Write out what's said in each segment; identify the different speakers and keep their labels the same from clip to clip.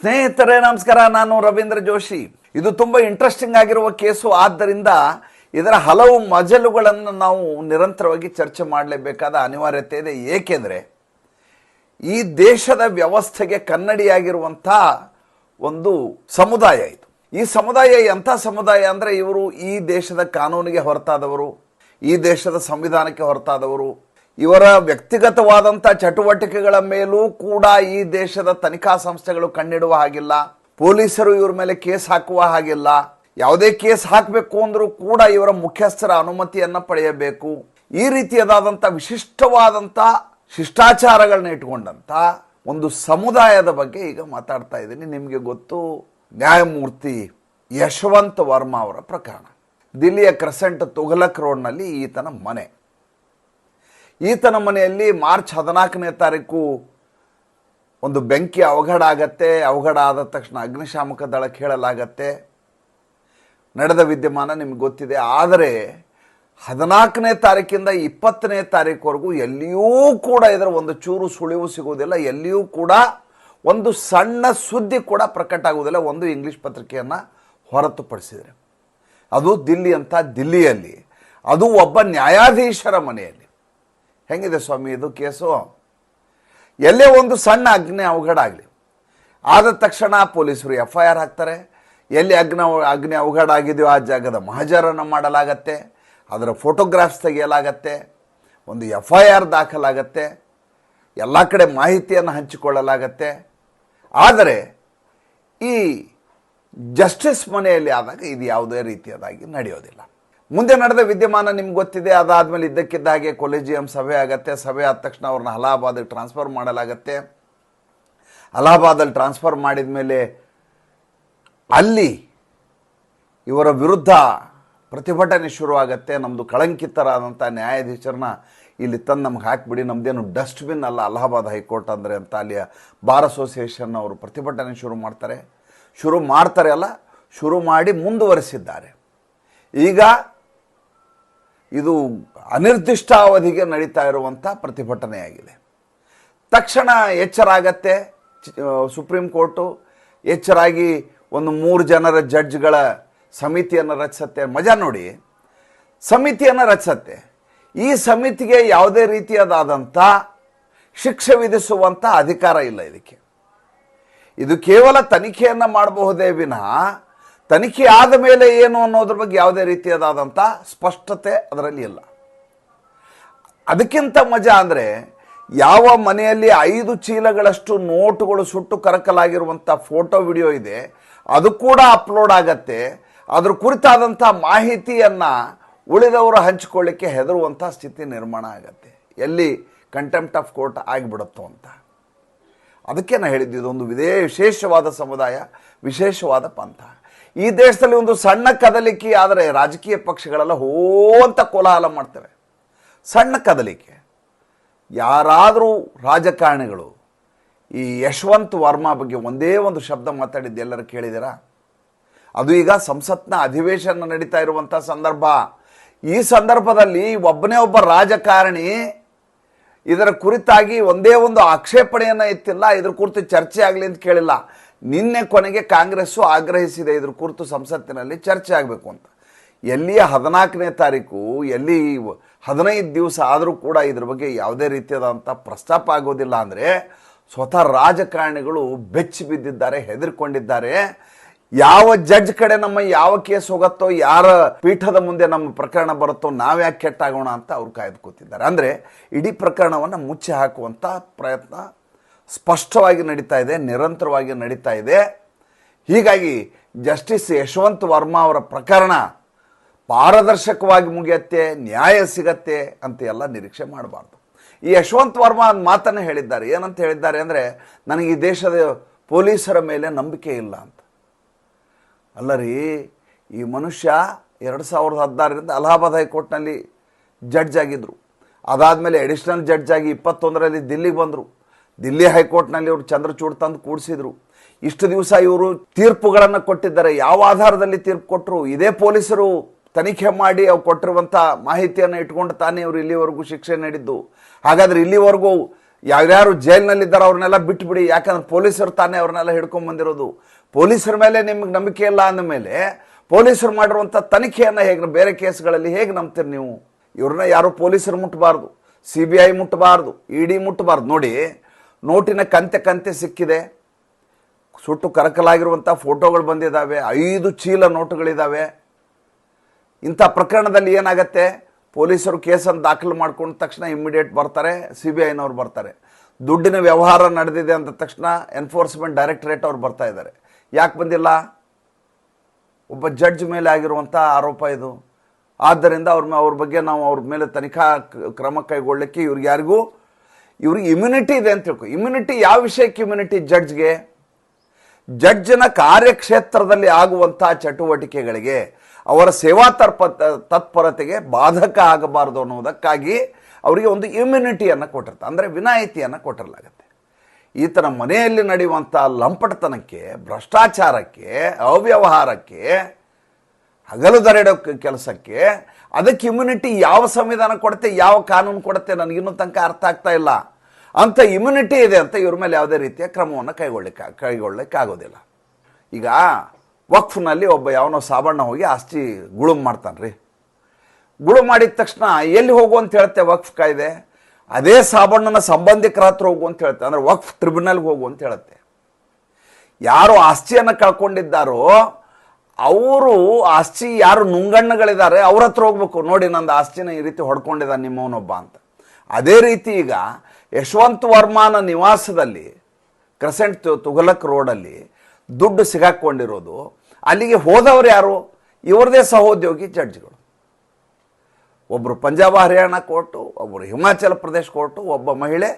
Speaker 1: ಸ್ನೇಹಿತರೆ, ನಮಸ್ಕಾರ. ನಾನು ರವೀಂದ್ರ ಜೋಶಿ. ಇದು ತುಂಬಾ ಇಂಟ್ರೆಸ್ಟಿಂಗ್ ಆಗಿರುವ ಕೇಸು. ಆದ್ದರಿಂದ ಇದರ ಹಲವು ಮಜಲುಗಳನ್ನು ನಾವು ನಿರಂತರವಾಗಿ ಚರ್ಚೆ ಮಾಡಲೇಬೇಕಾದ ಅನಿವಾರ್ಯತೆ ಇದೆ. ಏಕೆಂದರೆ ಈ ದೇಶದ ವ್ಯವಸ್ಥೆಗೆ ಕನ್ನಡಿಯಾಗಿರುವಂಥ ಒಂದು ಸಮುದಾಯ ಇದು. ಈ ಸಮುದಾಯ ಎಂಥ ಸಮುದಾಯ ಅಂದರೆ ಇವರು ಈ ದೇಶದ ಕಾನೂನಿಗೆ ಹೊರತಾದವರು, ಈ ದೇಶದ ಸಂವಿಧಾನಕ್ಕೆ ಹೊರತಾದವರು ಇವರ ವ್ಯಕ್ತಿಗತವಾದಂಥ ಚಟುವಟಿಕೆಗಳ ಮೇಲೂ ಕೂಡ ಈ ದೇಶದ ತನಿಖಾ ಸಂಸ್ಥೆಗಳು ಕಣ್ಣಿಡುವ ಹಾಗಿಲ್ಲ. ಪೊಲೀಸರು ಇವ್ರ ಮೇಲೆ ಕೇಸ್ ಹಾಕುವ ಹಾಗಿಲ್ಲ. ಯಾವುದೇ ಕೇಸ್ ಹಾಕಬೇಕು ಅಂದರೂ ಕೂಡ ಇವರ ಮುಖ್ಯಸ್ಥರ ಅನುಮತಿಯನ್ನು ಪಡೆಯಬೇಕು. ಈ ರೀತಿಯದಾದಂಥ ವಿಶಿಷ್ಟವಾದಂಥ ಶಿಷ್ಟಾಚಾರಗಳನ್ನ ಇಟ್ಕೊಂಡಂಥ ಒಂದು ಸಮುದಾಯದ ಬಗ್ಗೆ ಈಗ ಮಾತಾಡ್ತಾ ಇದ್ದೀನಿ. ನಿಮಗೆ ಗೊತ್ತು, ನ್ಯಾಯಮೂರ್ತಿ ಯಶವಂತ್ ವರ್ಮಾ ಅವರ ಪ್ರಕರಣ. ದಿಲ್ಲಿಯ ಕ್ರೆಸೆಂಟ್ ತುಘಲಕ್ ರೋಡ್ನಲ್ಲಿ ಈತನ ಮನೆ. ಈತನ ಮನೆಯಲ್ಲಿ ಮಾರ್ಚ್ ಹದಿನಾಲ್ಕನೇ ತಾರೀಕು ಒಂದು ಬೆಂಕಿ ಅವಘಡ ಆಗತ್ತೆ, ಅವಘಡ ಆದ ತಕ್ಷಣ ಅಗ್ನಿಶಾಮಕ ದಳಕ್ಕೆ ಕೇಳಲಾಗತ್ತೆ. ನಡೆದ ವಿದ್ಯಮಾನ ನಿಮ್ಗೆ ಗೊತ್ತಿದೆ. ಆದರೆ ಹದಿನಾಲ್ಕನೇ ತಾರೀಕಿಂದ ಇಪ್ಪತ್ತನೇ ತಾರೀಕುವರೆಗೂ ಎಲ್ಲಿಯೂ ಕೂಡ ಇದರ ಒಂದು ಚೂರು ಸುಳಿವು ಸಿಗುವುದಿಲ್ಲ. ಎಲ್ಲಿಯೂ ಕೂಡ ಒಂದು ಸಣ್ಣ ಸುದ್ದಿ ಕೂಡ ಪ್ರಕಟ ಆಗುವುದಿಲ್ಲ. ಒಂದು ಇಂಗ್ಲಿಷ್ ಪತ್ರಿಕೆಯನ್ನು ಹೊರತುಪಡಿಸಿದರೆ. ಅದು ದಿಲ್ಲಿ ಅಂತ ದಿಲ್ಲಿಯಲ್ಲಿ. ಅದು ಒಬ್ಬ ನ್ಯಾಯಾಧೀಶರ ಮನೆಯಲ್ಲಿ. ಹೆಂಗಿದೆ ಸ್ವಾಮಿ ಇದು ಕೇಸು? ಎಲ್ಲೇ ಒಂದು ಸಣ್ಣ ಅಗ್ನಿ ಅವಘಡ ಆಗಲಿ. ಆದ ತಕ್ಷಣ ಪೊಲೀಸರು ಎಫ್ ಐ ಆರ್ ಹಾಕ್ತಾರೆ. ಎಲ್ಲಿ ಅಗ್ನಿ ಅಗ್ನಿ ಅವಘಡ ಆಗಿದೆಯೋ ಆ ಜಾಗದ ಮಹಜರನ್ನು ಮಾಡಲಾಗತ್ತೆ. ಅದರ ಫೋಟೋಗ್ರಾಫ್ಸ್ ತೆಗೆಯಲಾಗತ್ತೆ. ಒಂದು ಎಫ್ ಐ ಆರ್ ದಾಖಲಾಗತ್ತೆ. ಎಲ್ಲ ಕಡೆ ಮಾಹಿತಿಯನ್ನು ಹಂಚಿಕೊಳ್ಳಲಾಗತ್ತೆ. ಆದರೆ ಈ ಜಸ್ಟಿಸ್ ಮನೆಯಲ್ಲಿ ಆದಾಗ ಇದು ಯಾವುದೇ ರೀತಿಯದಾಗಿ ನಡೆಯೋದಿಲ್ಲ. ಮುಂದೆ ನಡೆದ ವಿದ್ಯಮಾನ ನಿಮ್ಗೆ ಗೊತ್ತಿದೆ, ಅದಾದಮೇಲೆ ಇದ್ದಕ್ಕಿದ್ದ ಹಾಗೆ ಕೊಲೆಜಿಯಂ ಸಭೆ ಆಗತ್ತೆ, ಸಭೆ ಆದ ತಕ್ಷಣ ಅವ್ರನ್ನ ಅಲಹಾಬಾದಿಗೆ ಟ್ರಾನ್ಸ್ಫರ್ ಮಾಡಲಾಗತ್ತೆ. ಅಲಹಾಬಾದಲ್ಲಿ ಟ್ರಾನ್ಸ್ಫರ್ ಮಾಡಿದ ಮೇಲೆ ಅಲ್ಲಿ ಇವರ ವಿರುದ್ಧ ಪ್ರತಿಭಟನೆ ಶುರುವಾಗತ್ತೆ ನಮ್ಮದು ಕಳಂಕಿತರಾದಂಥ ನ್ಯಾಯಾಧೀಶರನ್ನ ಇಲ್ಲಿ ತಂದು ನಮ್ಗೆ ಹಾಕಿಬಿಡಿ ನಮ್ಮದೇನು ಡಸ್ಟ್ಬಿನ್ ಅಲ್ಲ ಅಲಹಾಬಾದ್ ಹೈಕೋರ್ಟ್ ಅಂದರೆ ಅಂತ ಅಲ್ಲಿಯ ಬಾರ್ ಅಸೋಸಿಯೇಷನ್ ಅವರು ಪ್ರತಿಭಟನೆ ಶುರು ಮಾಡ್ತಾರೆ. ಶುರು ಮಾಡ್ತಾರೆ ಅಲ್ಲ, ಶುರು ಮಾಡಿ ಮುಂದುವರಿಸಿದ್ದಾರೆ. ಈಗ ಇದು ಅನಿರ್ದಿಷ್ಟಾವಧಿಗೆ ನಡೀತಾ ಇರುವಂಥ ಪ್ರತಿಭಟನೆಯಾಗಿದೆ. ತಕ್ಷಣ ಎಚ್ಚರ ಆಗತ್ತೆ ಸುಪ್ರೀಂ ಕೋರ್ಟು. ಎಚ್ಚರಾಗಿ ಒಂದು ಮೂರು ಜನರ ಜಡ್ಜ್ಗಳ ಸಮಿತಿಯನ್ನು ರಚಿಸತ್ತೆ. ಮಜಾ ನೋಡಿ. ಸಮಿತಿಯನ್ನು ರಚಿಸತ್ತೆ. ಈ ಸಮಿತಿಗೆ ಯಾವುದೇ ರೀತಿಯದಾದಂಥ ಶಿಕ್ಷೆ ವಿಧಿಸುವಂಥ ಅಧಿಕಾರ ಇಲ್ಲ ಇದಕ್ಕೆ. ಇದು ಕೇವಲ ತನಿಖೆಯನ್ನು ಮಾಡಬಹುದೇ ವಿನಃ ತನಿಖೆ ಆದ ಮೇಲೆ ಏನು ಅನ್ನೋದ್ರ ಬಗ್ಗೆ ಯಾವುದೇ ರೀತಿಯಾದಂಥ ಸ್ಪಷ್ಟತೆ ಅದರಲ್ಲಿ ಇಲ್ಲ. ಅದಕ್ಕಿಂತ ಮಜಾ ಅಂದರೆ ಯಾವ ಮನೆಯಲ್ಲಿ ಐದು ಚೀಲಗಳಷ್ಟು ನೋಟುಗಳು ಸುಟ್ಟು ಕರಕಲಾಗಿರುವಂಥ ಫೋಟೋ ವಿಡಿಯೋ ಇದೆ, ಅದು ಕೂಡ ಅಪ್ಲೋಡ್ ಆಗತ್ತೆ. ಅದ್ರ ಕುರಿತಾದಂಥ ಮಾಹಿತಿಯನ್ನು ಉಳಿದವರು ಹಂಚಿಕೊಳ್ಳಿಕ್ಕೆ ಹೆದರುವಂಥ ಸ್ಥಿತಿ ನಿರ್ಮಾಣ ಆಗತ್ತೆ. ಎಲ್ಲಿ ಕಂಟೆಂಪ್ಟ್ ಆಫ್ ಕೋರ್ಟ್ ಆಗಿಬಿಡುತ್ತೋ ಅಂತ. ಅದಕ್ಕೆ ನಾನು ಹೇಳಿದ್ದು ಇದೊಂದು ವಿದೇ ವಿಶೇಷವಾದ ಸಮುದಾಯ, ವಿಶೇಷವಾದ ಪಂಥ. ಈ ದೇಶದಲ್ಲಿ ಒಂದು ಸಣ್ಣ ಕದಲಿಕೆ, ಆದರೆ ರಾಜಕೀಯ ಪಕ್ಷಗಳೆಲ್ಲ ಹೋ ಅಂತ ಕೋಲಾಹಲ ಮಾಡ್ತವೆ. ಸಣ್ಣ ಕದಲಿಕೆ. ಯಾರಾದರೂ ರಾಜಕಾರಣಿಗಳು ಈ ಯಶವಂತ್ ವರ್ಮಾ ಬಗ್ಗೆ ಒಂದೇ ಒಂದು ಶಬ್ದ ಮಾತಾಡಿದ್ದು ಎಲ್ಲರೂ ಕೇಳಿದ್ದೀರಾ? ಅದು ಈಗ ಸಂಸತ್ನ ಅಧಿವೇಶನ ನಡೀತಾ ಇರುವಂಥ ಸಂದರ್ಭ. ಈ ಸಂದರ್ಭದಲ್ಲಿ ಒಬ್ಬನೇ ಒಬ್ಬ ರಾಜಕಾರಣಿ ಇದರ ಕುರಿತಾಗಿ ಒಂದೇ ಒಂದು ಆಕ್ಷೇಪಣೆಯನ್ನು ಎತ್ತಿಲ್ಲ, ಇದ್ರ ಕುರಿತು ಚರ್ಚೆ ಆಗಲಿ ಅಂತ ಕೇಳಿಲ್ಲ. ನಿನ್ನೆ ಕೊನೆಗೆ ಕಾಂಗ್ರೆಸ್ಸು ಆಗ್ರಹಿಸಿದೆ ಇದ್ರ ಕುರಿತು ಸಂಸತ್ತಿನಲ್ಲಿ ಚರ್ಚೆ ಆಗಬೇಕು ಅಂತ. ಎಲ್ಲಿಯ ಹದಿನಾಲ್ಕನೇ ತಾರೀಕು, ಎಲ್ಲಿ ಹದಿನೈದು ದಿವಸ ಆದರೂ ಕೂಡ ಇದ್ರ ಬಗ್ಗೆ ಯಾವುದೇ ರೀತಿಯಾದಂಥ ಪ್ರಸ್ತಾಪ ಆಗೋದಿಲ್ಲ ಅಂದರೆ ಸ್ವತಃ ರಾಜಕಾರಣಿಗಳು ಬೆಚ್ಚಿ ಬಿದ್ದಿದ್ದಾರೆ, ಹೆದರ್ಕೊಂಡಿದ್ದಾರೆ. ಯಾವ ಜಡ್ಜ್ ಕಡೆ ನಮ್ಮ ಯಾವ ಕೇಸ್ ಹೋಗತ್ತೋ, ಯಾರ ಪೀಠದ ಮುಂದೆ ನಮ್ಮ ಪ್ರಕರಣ ಬರುತ್ತೋ ನಾವ್ಯಾಕೆ ಕೆಟ್ಟಾಗೋಣ ಅಂತ ಅವ್ರು ಕಾಯ್ದುಕೊತಿದ್ದಾರೆ. ಅಂದರೆ ಇಡೀ ಪ್ರಕರಣವನ್ನು ಮುಚ್ಚಿ ಹಾಕುವಂಥ ಪ್ರಯತ್ನ ಸ್ಪಷ್ಟವಾಗಿ ನಡೀತಾ ಇದೆ, ನಿರಂತರವಾಗಿ ನಡೀತಾ ಇದೆ. ಹೀಗಾಗಿ ಜಸ್ಟಿಸ್ ಯಶವಂತ್ ವರ್ಮಾ ಅವರ ಪ್ರಕರಣ ಪಾರದರ್ಶಕವಾಗಿ ಮುಗಿಯತ್ತೆ, ನ್ಯಾಯ ಸಿಗತ್ತೆ ಅಂತ ಎಲ್ಲ ನಿರೀಕ್ಷೆ ಮಾಡಬಾರ್ದು. ಈ ಯಶವಂತ್ ವರ್ಮಾ ಒಂದು ಮಾತನ್ನು ಹೇಳಿದ್ದಾರೆ. ಏನಂತ ಹೇಳಿದ್ದಾರೆ ಅಂದರೆ, ನನಗೆ ಈ ದೇಶದ ಪೊಲೀಸರ ಮೇಲೆ ನಂಬಿಕೆ ಇಲ್ಲ ಅಂತ. ಅಲ್ಲ ರೀ, ಈ ಮನುಷ್ಯ ಎರಡು ಸಾವಿರದ ಹದಿನಾರರಿಂದ ಅಲಹಾಬಾದ್ ಹೈಕೋರ್ಟ್ನಲ್ಲಿ ಜಡ್ಜ್ ಆಗಿದ್ದರು ಅದಾದಮೇಲೆ ಅಡಿಷನಲ್ ಜಡ್ಜ್ ಆಗಿ ಇಪ್ಪತ್ತೊಂದರಲ್ಲಿ ದಿಲ್ಲಿಗೆ ಬಂದರು. ದಿಲ್ಲಿ ಹೈಕೋರ್ಟ್ನಲ್ಲಿ ಇವರು ಚಂದ್ರಚೂಡ್ ತಂದು ಕೂಡಿಸಿದ್ರು. ಇಷ್ಟು ದಿವಸ ಇವರು ತೀರ್ಪುಗಳನ್ನು ಕೊಟ್ಟಿದ್ದಾರೆ. ಯಾವ ಆಧಾರದಲ್ಲಿ ತೀರ್ಪು ಕೊಟ್ಟರು ಇದೇ ಪೊಲೀಸರು ತನಿಖೆ ಮಾಡಿ ಅವ್ರು ಕೊಟ್ಟಿರುವಂಥ ಮಾಹಿತಿಯನ್ನು ಇಟ್ಕೊಂಡು ತಾನೇ ಇವರು ಇಲ್ಲಿವರೆಗೂ ಶಿಕ್ಷೆ ನೀಡಿದ್ದು. ಹಾಗಾದ್ರೆ ಇಲ್ಲಿವರೆಗೂ ಯಾರ್ಯಾರು ಜೈಲಿನಲ್ಲಿದ್ದಾರೆ ಅವ್ರನ್ನೆಲ್ಲ ಬಿಟ್ಬಿಡಿ. ಯಾಕಂದ್ರೆ ಪೊಲೀಸರು ತಾನೇ ಅವ್ರನ್ನೆಲ್ಲ ಹಿಡ್ಕೊಂಡ್ ಬಂದಿರೋದು. ಪೊಲೀಸರ ಮೇಲೆ ನಿಮಗೆ ನಂಬಿಕೆ ಇಲ್ಲ ಅಂದ ಮೇಲೆ ಪೊಲೀಸರು ಮಾಡಿರುವಂಥ ತನಿಖೆಯನ್ನು ಹೇಗೆ ಬೇರೆ ಕೇಸ್ಗಳಲ್ಲಿ ಹೇಗೆ ನಂಬ್ತೀರಿ ನೀವು? ಇವ್ರನ್ನ ಯಾರು ಪೊಲೀಸರು ಮುಟ್ಟಬಾರ್ದು ಸಿ ಬಿ ಐ ಮುಟ್ಟಬಾರ್ದು ಇ ಡಿ ಮುಟ್ಟಬಾರ್ದು ನೋಡಿ ನೋಟಿನ ಕಂತೆ ಕಂತೆ ಸಿಕ್ಕಿದೆ. ಸುಟ್ಟು ಕರಕಲಾಗಿರುವಂಥ ಫೋಟೋಗಳು ಬಂದಿದ್ದಾವೆ ಐದು ಚೀಲ ನೋಟುಗಳಿದ್ದಾವೆ ಇಂಥ ಪ್ರಕರಣದಲ್ಲಿ ಏನಾಗತ್ತೆ? ಪೊಲೀಸರು ಕೇಸನ್ನು ದಾಖಲು ಮಾಡ್ಕೊಂಡ ತಕ್ಷಣ ಇಮ್ಮಿಡಿಯೇಟ್ ಬರ್ತಾರೆ. ಸಿ ಬಿ ಐನವ್ರು ಬರ್ತಾರೆ. ದುಡ್ಡಿನ ವ್ಯವಹಾರ ನಡೆದಿದೆ ಅಂದ ತಕ್ಷಣ ಎನ್ಫೋರ್ಸ್ಮೆಂಟ್ ಡೈರೆಕ್ಟರೇಟ್ ಅವ್ರು ಬರ್ತಾ ಇದ್ದಾರೆ. ಯಾಕೆ ಬಂದಿಲ್ಲ? ಒಬ್ಬ ಜಡ್ಜ್ ಮೇಲೆ ಆಗಿರುವಂಥ ಆರೋಪ ಇದು. ಆದ್ದರಿಂದ ಅವ್ರ ಅವ್ರ ಬಗ್ಗೆ ನಾವು ಅವ್ರ ಮೇಲೆ ತನಿಖಾ ಕ್ರಮ ಕೈಗೊಳ್ಳಲಿಕ್ಕೆ ಇವ್ರಿಗೆ ಯಾರಿಗೂ ಇವ್ರಿಗೆ ಇಮ್ಯುನಿಟಿ ಇದೆ ಅಂತ ತಿಳ್ಕೊ. ಇಮ್ಯುನಿಟಿ ಯಾವ ವಿಷಯಕ್ಕೆ ಇಮ್ಯುನಿಟಿ ಜಡ್ಜ್ಗೆ ಜಡ್ಜ್ನ ಕಾರ್ಯಕ್ಷೇತ್ರದಲ್ಲಿ ಆಗುವಂಥ ಚಟುವಟಿಕೆಗಳಿಗೆ ಅವರ ಸೇವಾ ತರ್ಪ, ತತ್ಪರತೆಗೆ ಬಾಧಕ ಆಗಬಾರದು ಅನ್ನೋದಕ್ಕಾಗಿ ಅವರಿಗೆ ಒಂದು ಇಮ್ಯುನಿಟಿಯನ್ನು ಕೊಟ್ಟಿರ್ತಾರೆ. ಅಂದರೆ ವಿನಾಯಿತಿಯನ್ನು ಕೊಟ್ಟಿರಲಾಗತ್ತೆ. ಈತನ ಮನೆಯಲ್ಲಿ ನಡೆಯುವಂಥ ಲಂಪಟತನಕ್ಕೆ, ಭ್ರಷ್ಟಾಚಾರಕ್ಕೆ, ಅವ್ಯವಹಾರಕ್ಕೆ ಹಗಲು ದರೆಡೋ ಕೆಲಸಕ್ಕೆ ಅದಕ್ಕೆ ಇಮ್ಯುನಿಟಿ ಯಾವ ಸಂವಿಧಾನ ಕೊಡುತ್ತೆ, ಯಾವ ಕಾನೂನು ಕೊಡುತ್ತೆ ನನಗಿನ್ನೂ ತನಕ ಅರ್ಥ ಆಗ್ತಾ ಇಲ್ಲ. ಅಂತ ಇಮ್ಯುನಿಟಿ ಇದೆ ಅಂತ ಇವ್ರ ಮೇಲೆ ಯಾವುದೇ ರೀತಿಯ ಕ್ರಮವನ್ನು ಕೈಗೊಳ್ಳಿಕ್ಕೆ ಆಗೋದಿಲ್ಲ ಈಗ ವಕ್ಫ್ನಲ್ಲಿ ಒಬ್ಬ ಯಾವನೋ ಸಾಬಣ್ಣ ಹೋಗಿ ಆಸ್ತಿ ಗುಳುಮ್ ಮಾಡ್ತಾನೆ ರೀ ಗುಳು ಮಾಡಿದ ತಕ್ಷಣ ಎಲ್ಲಿ ಹೋಗು ಅಂತ ಹೇಳುತ್ತೆ ವಕ್ಫ್ ಕಾಯ್ದೆ? ಅದೇ ಸಾಬಣ್ಣನ ಸಂಬಂಧಿಕರ ಹತ್ರ ಹೋಗು ಅಂತ ಹೇಳುತ್ತೆ. ಅಂದರೆ ವಕ್ಫ್ ಟ್ರಿಬ್ಯುನಲ್ಗೆ ಹೋಗು ಅಂತ ಹೇಳುತ್ತೆ. ಯಾರು ಆಸ್ತಿಯನ್ನು ಕಳ್ಕೊಂಡಿದ್ದಾರೋ ಅವರು ಆಸ್ತಿ ಯಾರು ನುಂಗಣ್ಣಗಳಿದ್ದಾರೆ ಅವ್ರ ಹತ್ರ ಹೋಗ್ಬೇಕು. ನೋಡಿ ನಂದು ಆಸ್ತಿನ ಈ ರೀತಿ ಹೊಡ್ಕೊಂಡಿದ್ದ ನಿಮ್ಮವನೊಬ್ಬ ಅಂತ. ಅದೇ ರೀತಿ ಈಗ ಯಶವಂತ್ ವರ್ಮಾನ ನಿವಾಸದಲ್ಲಿ, ಕ್ರೆಸೆಂಟ್ ತುಘಲಕ್ ರೋಡಲ್ಲಿ ದುಡ್ಡು ಸಿಗಾಕೊಂಡಿರೋದು, ಅಲ್ಲಿಗೆ ಹೋದವರು ಯಾರು? ಇವ್ರದೇ ಸಹೋದ್ಯೋಗಿ ಜಡ್ಜ್ಗಳು. ಒಬ್ಬರು ಪಂಜಾಬ್ ಹರಿಯಾಣ ಕೋರ್ಟು ಒಬ್ಬರು ಹಿಮಾಚಲ ಪ್ರದೇಶ ಕೋರ್ಟು, ಒಬ್ಬ ಮಹಿಳೆ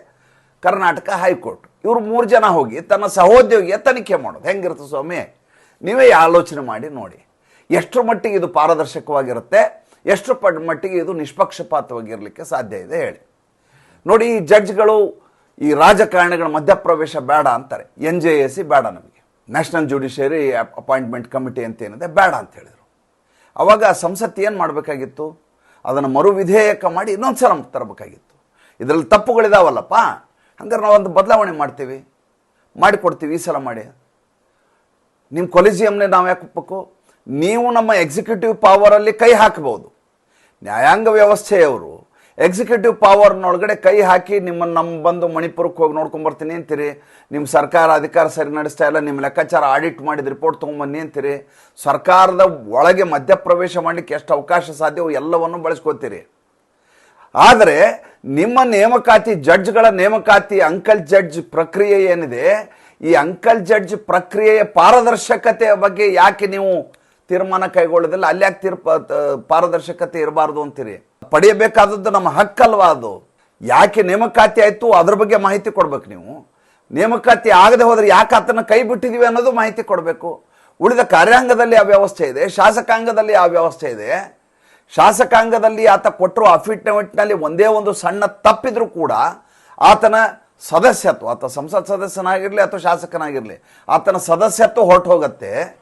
Speaker 1: ಕರ್ನಾಟಕ ಹೈಕೋರ್ಟ್. ಇವರು ಮೂರು ಜನ ಹೋಗಿ ತನ್ನ ಸಹೋದ್ಯೋಗಿಯ ತನಿಖೆ ಮಾಡೋದು. ಹೆಂಗಿರುತ್ತೆ ಸ್ವಾಮಿ? ನೀವೇ ಆಲೋಚನೆ ಮಾಡಿ, ನೋಡಿ. ಎಷ್ಟರ ಮಟ್ಟಿಗೆ ಇದು ಪಾರದರ್ಶಕವಾಗಿರುತ್ತೆ ಎಷ್ಟು ಪ ಮಟ್ಟಿಗೆ ಇದು ನಿಷ್ಪಕ್ಷಪಾತವಾಗಿರಲಿಕ್ಕೆ ಸಾಧ್ಯ ಇದೆ ಹೇಳಿ. ನೋಡಿ, ಈ ಜಡ್ಜ್ಗಳು ಈ ರಾಜಕಾರಣಿಗಳ ಮಧ್ಯಪ್ರವೇಶ ಬೇಡ ಅಂತಾರೆ. ಎನ್ ಜೆ ಎ ಸಿ ಬೇಡ ನಮಗೆ. ನ್ಯಾಷನಲ್ ಜುಡಿಷಿಯರಿ ಅಪಾಯಿಂಟ್ಮೆಂಟ್ ಕಮಿಟಿ ಅಂತ ಏನಿದೆ, ಬೇಡ ಅಂತ ಹೇಳಿದರು. ಆವಾಗ ಸಂಸತ್ತು ಏನು ಮಾಡಬೇಕಾಗಿತ್ತು? ಅದನ್ನು ಮರು ವಿಧೇಯಕ ಮಾಡಿ ಇನ್ನೊಂದು ಸಲ ತರಬೇಕಾಗಿತ್ತು. ಇದರಲ್ಲಿ ತಪ್ಪುಗಳಿದಾವಲ್ಲಪ್ಪ? ಹಂಗಾರೆ ನಾವೊಂದು ಬದಲಾವಣೆ ಮಾಡ್ತೀವಿ. ಮಾಡಿಕೊಡ್ತೀವಿ, ಈ ಸಲ ಮಾಡಿ. ನಿಮ್ಮ ಕೊಲಿಜಿಯಮ್ನೇ ನಾವು ಯಾಕೆ ಒಪ್ಪಬೇಕು ನೀವು ನಮ್ಮ ಎಕ್ಸಿಕ್ಯೂಟಿವ್ ಪವರಲ್ಲಿ ಕೈ ಹಾಕಬಹುದು ನ್ಯಾಯಾಂಗ ವ್ಯವಸ್ಥೆಯವರು ಎಕ್ಸಿಕ್ಯೂಟಿವ್ ಪವರ್ನೊಳಗಡೆ ಕೈ ಹಾಕಿ ನಿಮ್ಮನ್ನು ನಮ್ಮ ಬಂದು ಮಣಿಪುರಕ್ಕೆ ಹೋಗಿ ನೋಡ್ಕೊಂಬರ್ತೀನಿ ಅಂತೀರಿ. ನಿಮ್ಮ ಸರ್ಕಾರ ಅಧಿಕಾರ ಸರಿ ನಡೆಸ್ತಾ ಇಲ್ಲ ನಿಮ್ಮ ಲೆಕ್ಕಾಚಾರ ಆಡಿಟ್ ಮಾಡಿದ ರಿಪೋರ್ಟ್ ತೊಗೊಂಬನ್ನಿ ಅಂತೀರಿ. ಸರ್ಕಾರದ ಒಳಗೆ ಮಧ್ಯಪ್ರವೇಶ ಮಾಡಲಿಕ್ಕೆ ಎಷ್ಟು ಅವಕಾಶ ಸಾಧ್ಯವೋ ಎಲ್ಲವನ್ನು ಬಳಸ್ಕೋತೀರಿ. ಆದರೆ ನಿಮ್ಮ ನೇಮಕಾತಿ ಜಡ್ಜ್ಗಳ ನೇಮಕಾತಿ ಅಂಕಲ್ ಜಡ್ಜ್ ಪ್ರಕ್ರಿಯೆ ಏನಿದೆ? ಈ ಅಂಕಲ್ ಜಡ್ಜ್ ಪ್ರಕ್ರಿಯೆಯ ಪಾರದರ್ಶಕತೆಯ ಬಗ್ಗೆ ಯಾಕೆ ನೀವು ತೀರ್ಮಾನ ಕೈಗೊಳ್ಳೋದಿಲ್ಲ? ಅಲ್ಲಿ ಯಾಕೆ ತೀರ್ಪ ಪಾರದರ್ಶಕತೆ ಇರಬಾರ್ದು ಅಂತೀರಿ? ಪಡೆಯಬೇಕಾದದ್ದು ನಮ್ಮ ಹಕ್ಕಲ್ವಾ ಅದು? ಯಾಕೆ ನೇಮಕಾತಿ ಆಯಿತು ಅದ್ರ ಬಗ್ಗೆ ಮಾಹಿತಿ ಕೊಡ್ಬೇಕು ನೀವು? ನೇಮಕಾತಿ ಆಗದೆ ಹೋದರೆ ಯಾಕೆ ಆತನ ಕೈ ಬಿಟ್ಟಿದ್ದೀವಿ ಅನ್ನೋದು ಮಾಹಿತಿ ಕೊಡಬೇಕು? ಉಳಿದ ಕಾರ್ಯಾಂಗದಲ್ಲಿ ಆ ವ್ಯವಸ್ಥೆ ಇದೆ? ಶಾಸಕಾಂಗದಲ್ಲಿ ಆ ವ್ಯವಸ್ಥೆ ಇದೆ? ಶಾಸಕಾಂಗದಲ್ಲಿ ಆತ ಕೊಟ್ಟರು ಅಫಿಡವಿಟ್ನಲ್ಲಿ ಒಂದೇ ಒಂದು ಸಣ್ಣ ತಪ್ಪಿದ್ರೂ ಕೂಡ ಆತನ ಸದಸ್ಯತ್ವ, ಆತ ಸಂಸತ್ ಸದಸ್ಯನಾಗಿರಲಿ ಅಥವಾ ಶಾಸಕನಾಗಿರಲಿ, ಆತನ ಸದಸ್ಯತ್ವ ಹೊರಟು ಹೋಗುತ್ತೆ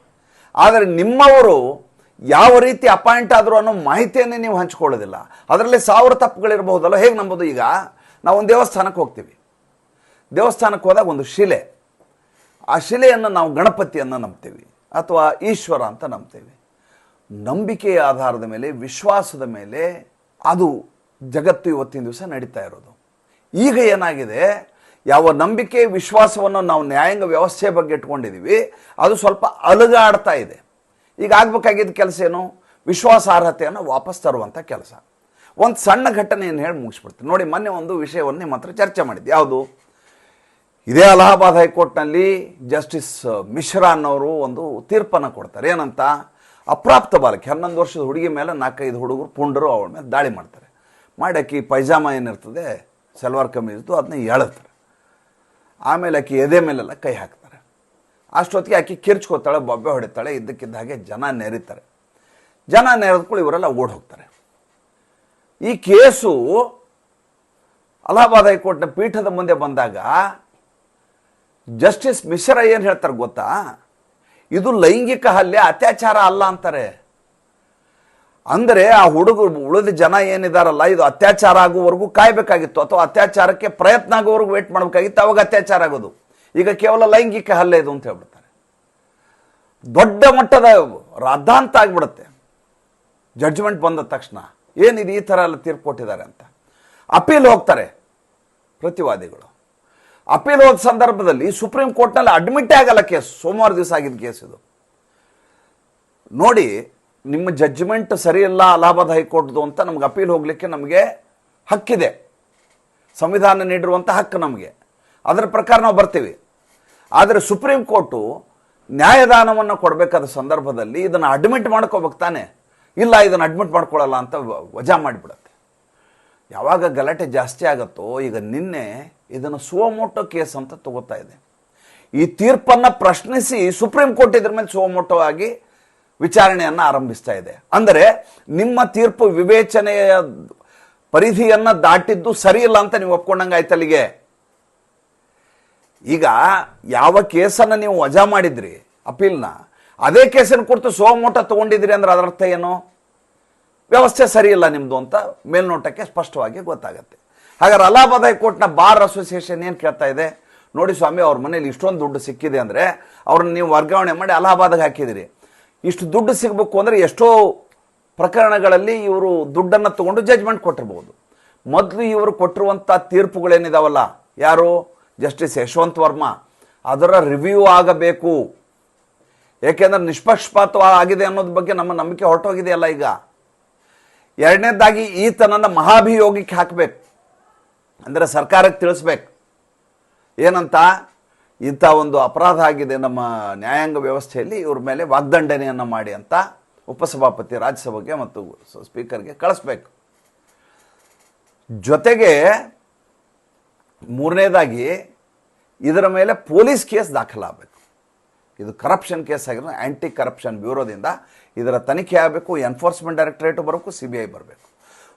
Speaker 1: ಆದರೆ ನಿಮ್ಮವರು ಯಾವ ರೀತಿ ಅಪಾಯಿಂಟ್ ಆದರು ಅನ್ನೋ ಮಾಹಿತಿಯನ್ನೇ ನೀವು ಹಂಚ್ಕೊಳ್ಳೋದಿಲ್ಲ. ಅದರಲ್ಲಿ ಸಾವಿರ ತಪ್ಪುಗಳಿರಬಹುದಲ್ಲ, ಹೇಗೆ ನಂಬೋದು ಈಗ? ನಾವು ಒಂದು ದೇವಸ್ಥಾನಕ್ಕೆ ಹೋಗ್ತೀವಿ. ದೇವಸ್ಥಾನಕ್ಕೆ ಹೋದಾಗ ಒಂದು ಶಿಲೆ. ಆ ಶಿಲೆಯನ್ನು ನಾವು ಗಣಪತಿಯನ್ನು ನಂಬ್ತೀವಿ ಅಥವಾ ಈಶ್ವರ ಅಂತ ನಂಬ್ತೀವಿ. ನಂಬಿಕೆಯ ಆಧಾರದ ಮೇಲೆ, ವಿಶ್ವಾಸದ ಮೇಲೆ ಅದು ಜಗತ್ತು ಇವತ್ತಿನ ದಿವಸ ನಡೀತಾ ಇರೋದು. ಈಗ ಏನಾಗಿದೆ? ಯಾವ ನಂಬಿಕೆ, ವಿಶ್ವಾಸವನ್ನು ನಾವು ನ್ಯಾಯಾಂಗ ವ್ಯವಸ್ಥೆ ಬಗ್ಗೆ ಇಟ್ಕೊಂಡಿದ್ದೀವಿ ಅದು ಸ್ವಲ್ಪ ಅಲುಗಾಡ್ತಾ ಇದೆ. ಈಗ ಆಗ್ಬೇಕಾಗಿದ್ದ ಕೆಲಸ ಏನು? ವಿಶ್ವಾಸಾರ್ಹತೆಯನ್ನು ವಾಪಸ್ ತರುವಂಥ ಕೆಲಸ. ಒಂದು ಸಣ್ಣ ಘಟನೆಯನ್ನು ಹೇಳಿ ಮುಗಿಸ್ಬಿಡ್ತೀನಿ. ನೋಡಿ, ಮೊನ್ನೆ ಒಂದು ವಿಷಯವನ್ನು ನಿಮ್ಮ ಹತ್ರ ಚರ್ಚೆ ಮಾಡಿದ್ದೆ. ಯಾವುದು? ಇದೇ ಅಲಹಾಬಾದ್ ಹೈಕೋರ್ಟ್ನಲ್ಲಿ ಜಸ್ಟಿಸ್ ಮಿಶ್ರಾ ಅನ್ನೋರು ಒಂದು ತೀರ್ಪನ್ನು ಕೊಡ್ತಾರೆ. ಏನಂತ? ಅಪ್ರಾಪ್ತ ಬಾಲಕಿ, ಹನ್ನೊಂದು ವರ್ಷದ ಹುಡುಗಿ ಮೇಲೆ ನಾಲ್ಕೈದು ಹುಡುಗರು ಪುಂಡರು ಅವಳ ಮೇಲೆ ದಾಳಿ ಮಾಡ್ತಾರೆ. ಮಾಡಕ್ಕೆ ಪೈಜಾಮ ಏನಿರ್ತದೆ? ಸಲ್ವಾರ್ ಕಮೀಜ್ದು ಅದನ್ನ ಎಳುತ್ತಾರೆ ಆಮೇಲೆ ಆಕಿ ಎದೆ ಮೇಲೆಲ್ಲ ಕೈ ಹಾಕ್ತಾರೆ. ಅಷ್ಟೊತ್ತಿಗೆ ಆಕಿ ಕಿರ್ಚ್ಕೋತಾಳೆ, ಬೊಬ್ಬೆ ಹೊಡಿತಾಳೆ, ಇದ್ದಕ್ಕಿದ್ದ ಹಾಗೆ ಜನ ನೆರೀತಾರೆ. ಜನ ನೆರೆದ್ಕೊಳ್ಳಿ ಇವರೆಲ್ಲ ಓಡ್ ಹೋಗ್ತಾರೆ ಈ ಕೇಸು ಅಲಹಾಬಾದ್ ಹೈಕೋರ್ಟ್ನ ಪೀಠದ ಮುಂದೆ ಬಂದಾಗ ಜಸ್ಟಿಸ್ ಮಿಶ್ರಾ ಏನು ಹೇಳ್ತಾರೆ ಗೊತ್ತಾ? ಇದು ಲೈಂಗಿಕ ಹಲ್ಲೆ, ಅತ್ಯಾಚಾರ ಅಲ್ಲ ಅಂತಾರೆ. ಅಂದರೆ ಆ ಹುಡುಗರು ಉಳಿದ ಜನ ಏನಿದಾರಲ್ಲ, ಇದು ಅತ್ಯಾಚಾರ ಆಗುವವರೆಗೂ ಕಾಯಬೇಕಾಗಿತ್ತು ಅಥವಾ ಅತ್ಯಾಚಾರಕ್ಕೆ ಪ್ರಯತ್ನ ಆಗುವವರೆಗೂ ವೇಟ್ ಮಾಡಬೇಕಾಗಿತ್ತು, ಅವಾಗ ಅತ್ಯಾಚಾರ ಆಗೋದು. ಈಗ ಕೇವಲ ಲೈಂಗಿಕ ಹಲ್ಲೆ ಇದು ಅಂತ ಹೇಳ್ಬಿಡ್ತಾರೆ. ದೊಡ್ಡ ಮಟ್ಟದ ರಾದ್ದಾಂತ ಆಗಿಬಿಡುತ್ತೆ. ಜಡ್ಜ್ಮೆಂಟ್ ಬಂದ ತಕ್ಷಣ ಏನಿದೆ ಈ ಥರ ಎಲ್ಲ ತೀರ್ಪು ಕೊಟ್ಟಿದ್ದಾರೆ ಅಂತ. ಅಪೀಲ್ ಹೋಗ್ತಾರೆ ಪ್ರತಿವಾದಿಗಳು. ಅಪೀಲ್ ಹೋದ ಸಂದರ್ಭದಲ್ಲಿ ಸುಪ್ರೀಂ ಕೋರ್ಟ್ನಲ್ಲಿ ಅಡ್ಮಿಟ್ಟೇ ಆಗಲ್ಲ ಕೇಸ್. ಸೋಮವಾರ ದಿವಸ ಆಗಿದ್ದ ಕೇಸ್ ಇದು. ನೋಡಿ ನಿಮ್ಮ ಜಡ್ಜ್ಮೆಂಟ್ ಸರಿಯಲ್ಲ ಅಲಹಾಬಾದ್ ಹೈಕೋರ್ಟ್ದು ಅಂತ ನಮ್ಗೆ ಅಪೀಲ್ ಹೋಗಲಿಕ್ಕೆ ನಮಗೆ ಹಕ್ಕಿದೆ. ಸಂವಿಧಾನ ನೀಡಿರುವಂಥ ಹಕ್ಕು ನಮಗೆ. ಅದರ ಪ್ರಕಾರ ನಾವು ಬರ್ತೀವಿ. ಆದರೆ ಸುಪ್ರೀಂ ಕೋರ್ಟು ನ್ಯಾಯದಾನವನ್ನು ಕೊಡಬೇಕಾದ ಸಂದರ್ಭದಲ್ಲಿ ಇದನ್ನು ಅಡ್ಮಿಟ್ ಮಾಡ್ಕೋಬೇಕು ತಾನೆ. ಇಲ್ಲ, ಇದನ್ನು ಅಡ್ಮಿಟ್ ಮಾಡ್ಕೊಳ್ಳಲ್ಲ ಅಂತ ವಜಾ ಮಾಡಿಬಿಡುತ್ತೆ. ಯಾವಾಗ ಗಲಾಟೆ ಜಾಸ್ತಿ ಆಗುತ್ತೋ, ಈಗ ನಿನ್ನೆ ಇದನ್ನು ಸುವಮೋಟೋ ಕೇಸ್ ಅಂತ ತಗೋತಾ ಇದೆ ಈ ತೀರ್ಪನ್ನು ಪ್ರಶ್ನಿಸಿ ಸುಪ್ರೀಂ ಕೋರ್ಟ್ ಇದ್ರ ಮೇಲೆ ಸುವಮೋಟೋ ಆಗಿ ವಿಚಾರಣೆಯನ್ನು ಆರಂಭಿಸ್ತಾ ಇದೆ. ಅಂದರೆ ನಿಮ್ಮ ತೀರ್ಪು ವಿವೇಚನೆಯ ಪರಿಧಿಯನ್ನು ದಾಟಿದ್ದು ಸರಿಯಿಲ್ಲ ಅಂತ ನೀವು ಒಪ್ಕೊಂಡಂಗೆ ಆಯ್ತಲ್ಲಿಗೆ ಈಗ ಯಾವ ಕೇಸನ್ನು ನೀವು ವಜಾ ಮಾಡಿದ್ರಿ, ಅಪೀಲ್ನ, ಅದೇ ಕೇಸನ್ನು ಕುರಿತು ಸೋಮೋಟ ತಗೊಂಡಿದ್ರಿ ಅಂದ್ರೆ ಅದರ ಅರ್ಥ ಏನು? ವ್ಯವಸ್ಥೆ ಸರಿಯಿಲ್ಲ ನಿಮ್ಮದು ಅಂತ ಮೇಲ್ನೋಟಕ್ಕೆ ಸ್ಪಷ್ಟವಾಗಿ ಗೊತ್ತಾಗುತ್ತೆ. ಹಾಗಾದ್ರೆ ಅಲಹಾಬಾದ್ ಹೈಕೋರ್ಟ್ನ ಬಾರ್ ಅಸೋಸಿಯೇಷನ್ ಏನು ಕೇಳ್ತಾ ಇದೆ? ನೋಡಿ ಸ್ವಾಮಿ, ಅವ್ರ ಮನೇಲಿ ಇಷ್ಟೊಂದು ದುಡ್ಡು ಸಿಕ್ಕಿದೆ ಅಂದರೆ ಅವ್ರನ್ನ ನೀವು ವರ್ಗಾವಣೆ ಮಾಡಿ ಅಲಹಾಬಾದ್ಗೆ ಹಾಕಿದಿರಿ. ಇಷ್ಟು ದುಡ್ಡು ಸಿಗಬೇಕು ಅಂದರೆ ಎಷ್ಟೋ ಪ್ರಕರಣಗಳಲ್ಲಿ ಇವರು ದುಡ್ಡನ್ನು ತಗೊಂಡು ಜಜ್ಮೆಂಟ್ ಕೊಟ್ಟಿರ್ಬೋದು. ಮೊದಲು ಇವರು ಕೊಟ್ಟಿರುವಂಥ ತೀರ್ಪುಗಳೇನಿದಾವಲ್ಲ? ಯಾರು? ಜಸ್ಟಿಸ್ ಯಶವಂತ್ ವರ್ಮ. ಅದರ ರಿವ್ಯೂ ಆಗಬೇಕು. ಏಕೆಂದರೆ ನಿಷ್ಪಕ್ಷಪಾತ ಆಗಿದೆ ಅನ್ನೋದ್ರ ಬಗ್ಗೆ ನಮ್ಮ ನಂಬಿಕೆ ಹೊರಟೋಗಿದೆಯಲ್ಲ ಈಗ. ಎರಡನೇದಾಗಿ ಈತನನ್ನು ಮಹಾಭಿಯೋಗಕ್ಕೆ ಹಾಕಬೇಕು. ಅಂದರೆ ಸರ್ಕಾರಕ್ಕೆ ತಿಳಿಸ್ಬೇಕು. ಏನಂತ? ಇಂಥ ಒಂದು ಅಪರಾಧ ಆಗಿದೆ ನಮ್ಮ ನ್ಯಾಯಾಂಗ ವ್ಯವಸ್ಥೆಯಲ್ಲಿ, ಇವ್ರ ಮೇಲೆ ವಾಗ್ದಂಡನೆಯನ್ನು ಮಾಡಿ ಅಂತ ಉಪಸಭಾಪತಿ ರಾಜ್ಯಸಭೆಗೆ ಮತ್ತು ಸ್ಪೀಕರ್ಗೆ ಕಳಿಸ್ಬೇಕು. ಜೊತೆಗೆ ಮೂರನೇದಾಗಿ, ಇದರ ಮೇಲೆ ಪೊಲೀಸ್ ಕೇಸ್ ದಾಖಲಾಗಬೇಕು. ಇದು ಕರಪ್ಷನ್ ಕೇಸ್ ಆಗಿರೋ ಆ್ಯಂಟಿ ಕರಪ್ಷನ್ ಬ್ಯೂರೋದಿಂದ ಇದರ ತನಿಖೆ ಆಗಬೇಕು ಎನ್ಫೋರ್ಸ್ಮೆಂಟ್ ಡೈರೆಕ್ಟ್ರೇಟು ಬರಬೇಕು ಸಿ ಬಿ ಐ ಬರಬೇಕು.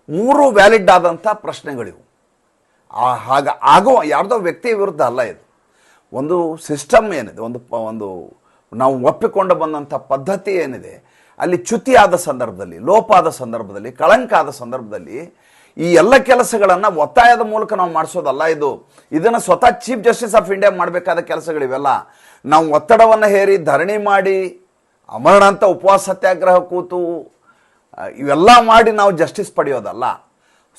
Speaker 1: ಮೂರು ವ್ಯಾಲಿಡ್ ಆದಂಥ ಪ್ರಶ್ನೆಗಳಿವು. ಹಾಗ, ಆಗೋ ಯಾರ್ದೋ ವ್ಯಕ್ತಿ ವಿರುದ್ಧ ಅಲ್ಲ ಇದು. ಒಂದು ಸಿಸ್ಟಮ್ ಏನಿದೆ, ಒಂದು ಒಂದು ನಾವು ಒಪ್ಪಿಕೊಂಡು ಬಂದಂಥ ಪದ್ಧತಿ ಏನಿದೆ, ಅಲ್ಲಿ ಚ್ಯುತಿ ಆದ ಸಂದರ್ಭದಲ್ಲಿ ಲೋಪ ಆದ ಸಂದರ್ಭದಲ್ಲಿ ಕಳಂಕ ಆದ ಸಂದರ್ಭದಲ್ಲಿ ಈ ಎಲ್ಲ ಕೆಲಸಗಳನ್ನು ಒತ್ತಾಯದ ಮೂಲಕ ನಾವು ಮಾಡಿಸೋದಲ್ಲ ಇದು. ಇದನ್ನು ಸ್ವತಃ ಚೀಫ್ ಜಸ್ಟಿಸ್ ಆಫ್ ಇಂಡಿಯಾ ಮಾಡಬೇಕಾದ ಕೆಲಸಗಳಿವೆಲ್ಲ ನಾವು ಒತ್ತಡವನ್ನು ಹೇರಿ ಧರಣಿ ಮಾಡಿ ಅಮರಣಾಂತ ಉಪವಾಸ ಸತ್ಯಾಗ್ರಹ ಕೂತು ಇವೆಲ್ಲ ಮಾಡಿ ನಾವು ಜಸ್ಟಿಸ್ ಪಡೆಯೋದಲ್ಲ.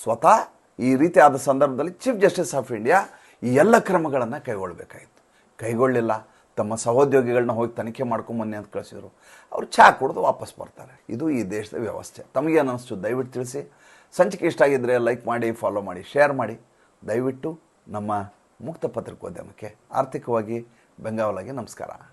Speaker 1: ಸ್ವತಃ ಈ ರೀತಿ ಆದ ಸಂದರ್ಭದಲ್ಲಿ ಚೀಫ್ ಜಸ್ಟಿಸ್ ಆಫ್ ಇಂಡಿಯಾ ಈ ಎಲ್ಲ ಕ್ರಮಗಳನ್ನು ಕೈಗೊಳ್ಳಬೇಕಾಯಿತು ಕೈಗೊಳ್ಳಿಲ್ಲ. ತಮ್ಮ ಸಹೋದ್ಯೋಗಿಗಳನ್ನ ಹೋಗಿ ತನಿಖೆ ಮಾಡ್ಕೊಂಬನ್ನಿ ಅಂತ ಕಳಿಸಿದರು. ಅವರು ಚಹಾ ಕುಡಿದು ವಾಪಸ್ ಬರ್ತಾರೆ. ಇದು ಈ ದೇಶದ ವ್ಯವಸ್ಥೆ. ತಮಗೇನು ಅನ್ನಿಸ್ತು ದಯವಿಟ್ಟು ತಿಳಿಸಿ. ಸಂಚಿಕೆ ಇಷ್ಟ ಆಗಿದ್ದರೆ ಲೈಕ್ ಮಾಡಿ ಫಾಲೋ ಮಾಡಿ ಶೇರ್ ಮಾಡಿ. ದಯವಿಟ್ಟು ನಮ್ಮ ಮುಕ್ತ ಪತ್ರಿಕೋದ್ಯಮಕ್ಕೆ ಆರ್ಥಿಕವಾಗಿ ಬೆಂಗಾವಲಾಗಿ ನಮಸ್ಕಾರ.